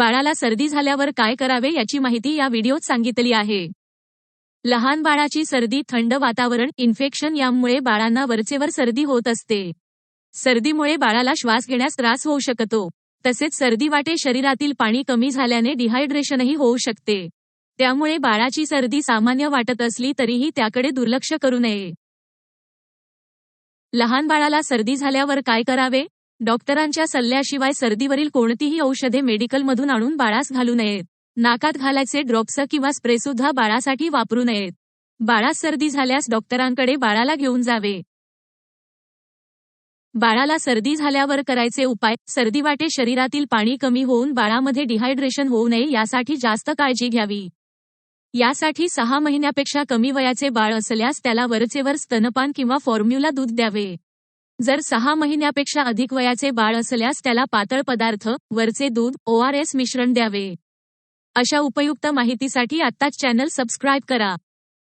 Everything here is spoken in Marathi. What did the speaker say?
बाळाला सर्दी झाल्यावर काय करावे याची माहिती या व्हिडिओत सांगितली आहे. लहान बाळाची सर्दी थंड वातावरण इन्फेक्शन यामुळे बाळांना वरचेवर सर्दी होत असते. सर्दीमुळे बाळाला श्वास घेण्यास त्रास होऊ शकतो. तसेच सर्दी वाटे शरीरातील पाणी कमी झाल्याने डिहायड्रेशनही होऊ शकते. त्यामुळे बाळाची सर्दी सामान्य वाटत असली तरीही त्याकडे दुर्लक्ष करू नये. लहान बाळाला सर्दी झाल्यावर काय करावे? डॉक्टरांच्या सल्ल्याशिवाय सर्दीवरील कोणतीही औषधे मेडिकलमधून आणून बाळास घालू नयेत. नाकात घालायचे ड्रॉप्स किंवा स्प्रेसुद्धा बाळासाठी वापरू नयेत. बाळास सर्दी झाल्यास डॉक्टरांकडे बाळाला घेऊन जावे. बाळाला सर्दी झाल्यावर करायचे उपाय सर्दी वाटे शरीरातील पाणी कमी होऊन बाळामध्ये डिहायड्रेशन होऊ नये यासाठी जास्त काळजी घ्यावी. यासाठी सहा महिन्यापेक्षा कमी वयाचे बाळ असल्यास त्याला वरचेवर स्तनपान किंवा फॉर्म्युला दूध द्यावे. जर सहा महिन्यापेक्षा अधिक वयाचे बाळ असल्यास त्याला पातळ पदार्थ वरचे दूध ओआरएस मिश्रण द्यावे. अशा उपयुक्त माहितीसाठी आत्ताच चॅनल सबस्क्राईब करा.